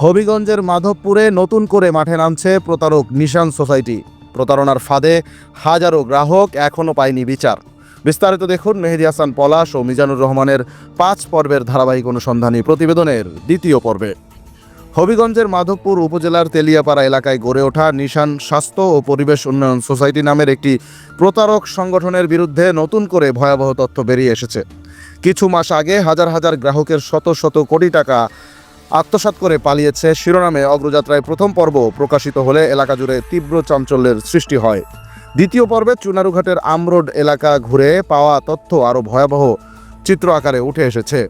হবিগঞ্জের মাধবপুরে নতুন করে মাঠে নামছে প্রতারক নিশান সোসাইটি। প্রতারণার ফাঁদে হাজারো গ্রাহক এখনও পায়নি বিচার। বিস্তারিত দেখুন মেহেদি হাসান পলাশ ও মিজানুর রহমানের পাঁচ পর্বের ধারাবাহিক অনুসন্ধানী প্রতিবেদনের দ্বিতীয় পর্বে। হবিগঞ্জের মাধবপুর উপজেলার তেলিয়াপাড়া এলাকায় গড়ে ওঠা নিশান স্বাস্থ্য ও পরিবেশ উন্নয়ন সোসাইটি নামের একটি প্রতারক সংগঠনের বিরুদ্ধে নতুন করে ভয়াবহ তথ্য বেরিয়ে এসেছে। কিছু মাস আগে হাজার হাজার গ্রাহকের শত শত কোটি টাকা আত্মসাৎ করে পালিয়েছে শিরোনামে অগ্রযাত্রায় প্রথম পর্ব প্রকাশিত হলে এলাকা জুড়ে তীব্র চাঞ্চল্যের সৃষ্টি হয়। দ্বিতীয় পর্বে চুনারুঘাটের আমরোড এলাকা ঘুরে পাওয়া তথ্য আরও ভয়াবহ চিত্র আকারে উঠে এসেছে।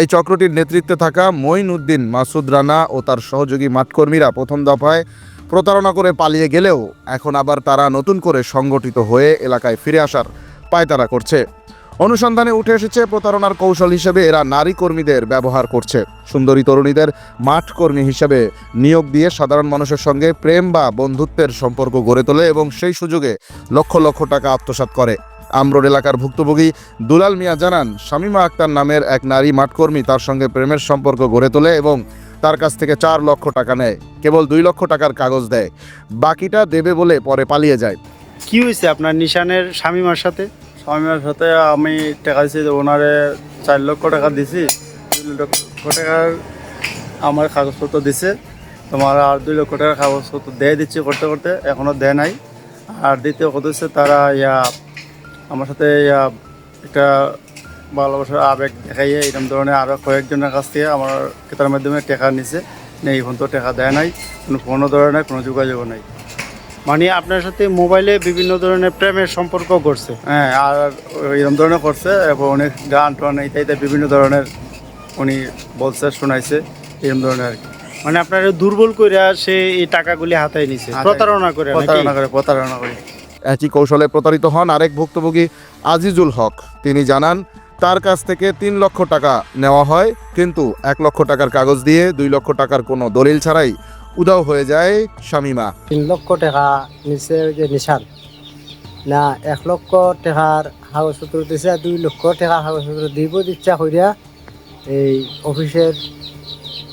এই চক্রটির নেতৃত্বে থাকা মঈন উদ্দিন মাসুদ রানা ও তার সহযোগী মাঠকর্মীরা প্রথম দফায় প্রতারণা করে পালিয়ে গেলেও এখন আবার তারা নতুন করে সংগঠিত হয়ে এলাকায় ফিরে আসার পায়তারা করছে। অনুসন্ধানে উঠে এসেছে প্রতারণার কৌশল হিসেবে এরা নারী কর্মীদের ব্যবহার করছে। সুন্দরী তরুণীদের মাঠ কর্মী হিসেবে নিয়োগ দিয়ে সাধারণ মানুষের সঙ্গে প্রেম বা বন্ধুত্বের সম্পর্ক গড়ে তোলে এবং সেই সুযোগে লক্ষ লক্ষ টাকা আত্মসাৎ করে। আমরোড এলাকার ভুক্তভোগী দুলাল মিয়া জানান, শামীমা আক্তার নামের এক নারী মাঠকর্মী তার সঙ্গে প্রেমের সম্পর্ক গড়ে তোলে এবং তার কাছ থেকে চার লক্ষ টাকা নেয়, কেবল দুই লক্ষ টাকার কাগজ দেয়। বাকিটা দেবে বলে পরে পালিয়ে যায়। কি হয়েছে আপনার নিশানের স্বামীমার সাথে? স্বামীর সাথে আমি টাকা দিছি, ওনারে চার লক্ষ টাকা দিছি। দুই লক্ষ টাকার আমার কাগজপত্র দিছে। তোমার আর দুই লক্ষ টাকার কাগজপত্র দিয়ে দিচ্ছি করতে করতে এখনও দেয় নাই। আর দ্বিতীয় কথা হচ্ছে তারা ইয়া, আমার সাথে ইয়া, একটা ভালোবাসার আবেগ দেখাইয়ে এরকম ধরনের আরও কয়েকজনের কাছ থেকে আমার ক্রেতার মাধ্যমে টাকা নিছে। নেই, এখন তো টাকা দেয় নাই, কোনো ফোনও ধরে নাই, কোনো যোগাযোগও নাই। মানে আপনার সাথে মোবাইলে বিভিন্ন ধরনের প্রেমের সম্পর্ক করছে। হ্যাঁ আর এরকম ধরনের করছে এবং অনেক গান টান ইত্যাদি বিভিন্ন ধরনের উনি বলছে শোনাইছে এরকম ধরনের আর কি। মানে আপনার দুর্বল করে সে এই টাকাগুলি হাতায় নিছে। প্রতারণা করে প্রতারণা করে প্রতারণা করে। একই কৌশলে প্রতারিত হন আরেক ভুক্তভোগী আজিজুল হক। তিনি জানান তার কাছ থেকে তিন লক্ষ টাকা নেওয়া হয় কিন্তু এক লক্ষ টাকার কাগজ দিয়ে দুই লক্ষ টাকার কোনো দলিল ছাড়াই উদাও হয়ে যায় শামীমা। তিন লক্ষ টাকা নিচে ওই যে নিশান। না এক লক্ষ টাকার দিছে আর দুই লক্ষ টাকার কাগজপত্র দিব ইচ্ছা করিয়া এই অফিসের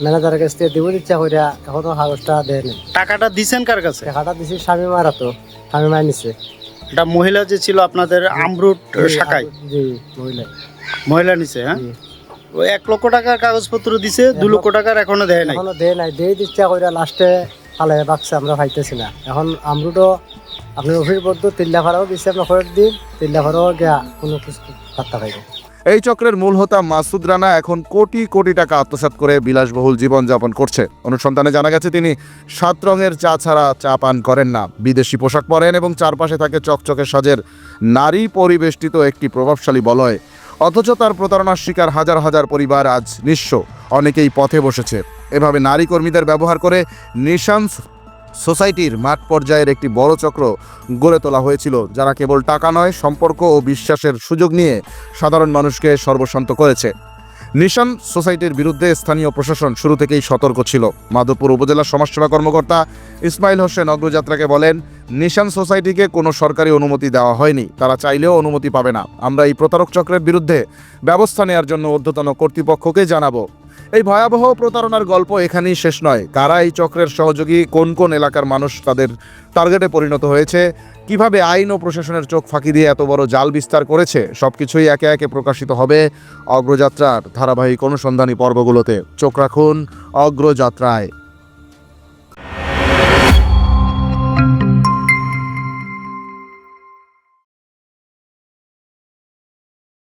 ম্যানেজারের কাছ থেকে দিব ইচ্ছা করিয়া এখনও কাগজটা দেয় নাই। টাকাটা দিছেন কার কাছে? টাকাটা দিছি স্বামী মারা তো স্বামী মায় নিছে। এটা মহিলা যে ছিল আপনাদের আমরুট শাখায় জি মহিলা। মহিলা নিছে হ্যাঁ। ও এক লক্ষ টাকার কাগজপত্র দিছে দু লক্ষ টাকার এখনও দেয় নাই। এখনও দেয় নাই। দিয়ে ইচ্ছা করিয়া লাস্টে পালে আমরা পাইতেছি না। এখন আপনার অফিস বদ্ধ তিল্লা ভাড়াও দিচ্ছে আপনার কয়েক দিন তিল্লা ভাড়াও গিয়া কোনো কিছু পাত্তা পাইবে। এই চক্রের মূল হোতা মাসুদ রানা এখন কোটি কোটি টাকা আত্মসাৎ করে বিলাসবহুল জীবনযাপন করছে। অনুসন্ধানে জানা গেছে তিনি সাত রঙের চা ছাড়া চা পান করেন না। বিদেশি পোশাক পরেন এবং চারপাশে থাকে চকচকে সাজের নারী পরিবেষ্টিত একটি প্রভাবশালী বলয়। অথচ তার প্রতারণার শিকার হাজার হাজার পরিবার আজ নিঃস্ব। অনেকেই পথে বসেছে। এভাবে নারী কর্মীদের ব্যবহার করে নিশান সোসাইটির মাঠ পর্যায়ের একটি বড় চক্র গড়ে তোলা হয়েছিল, যারা কেবল টাকা নয়, সম্পর্ক ও বিশ্বাসের সুযোগ নিয়ে সাধারণ মানুষকে সর্বশান্ত করেছে। নিশান সোসাইটির বিরুদ্ধে স্থানীয় প্রশাসন শুরু থেকেই সতর্ক ছিল। মাধবপুর উপজেলার সমাজসেবা কর্মকর্তা ইসমাইল হোসেন অগ্রযাত্রাকে বলেন নিশান সোসাইটিকে কোনো সরকারি অনুমতি দেওয়া হয়নি। তারা চাইলেও অনুমতি পাবে না। আমরা এই প্রতারক চক্রের বিরুদ্ধে ব্যবস্থা নেওয়ার জন্য অধ্যতন কর্তৃপক্ষকে জানাব। এই ভয়াবহ প্রতারণার গল্প এখানেই শেষ নয়। কারা এই চক্রের সহযোগী? কোন কোন এলাকার মানুষ তাদের টার্গেটে পরিণত হয়েছে? কীভাবে আইন ও প্রশাসনের চোখ ফাঁকি দিয়ে এত বড় জাল বিস্তার করেছে? সব কিছুই একে একে প্রকাশিত হবে অগ্রযাত্রার ধারাবাহিক অনুসন্ধানী পর্বগুলোতে। চোখ রাখুন অগ্রযাত্রায়।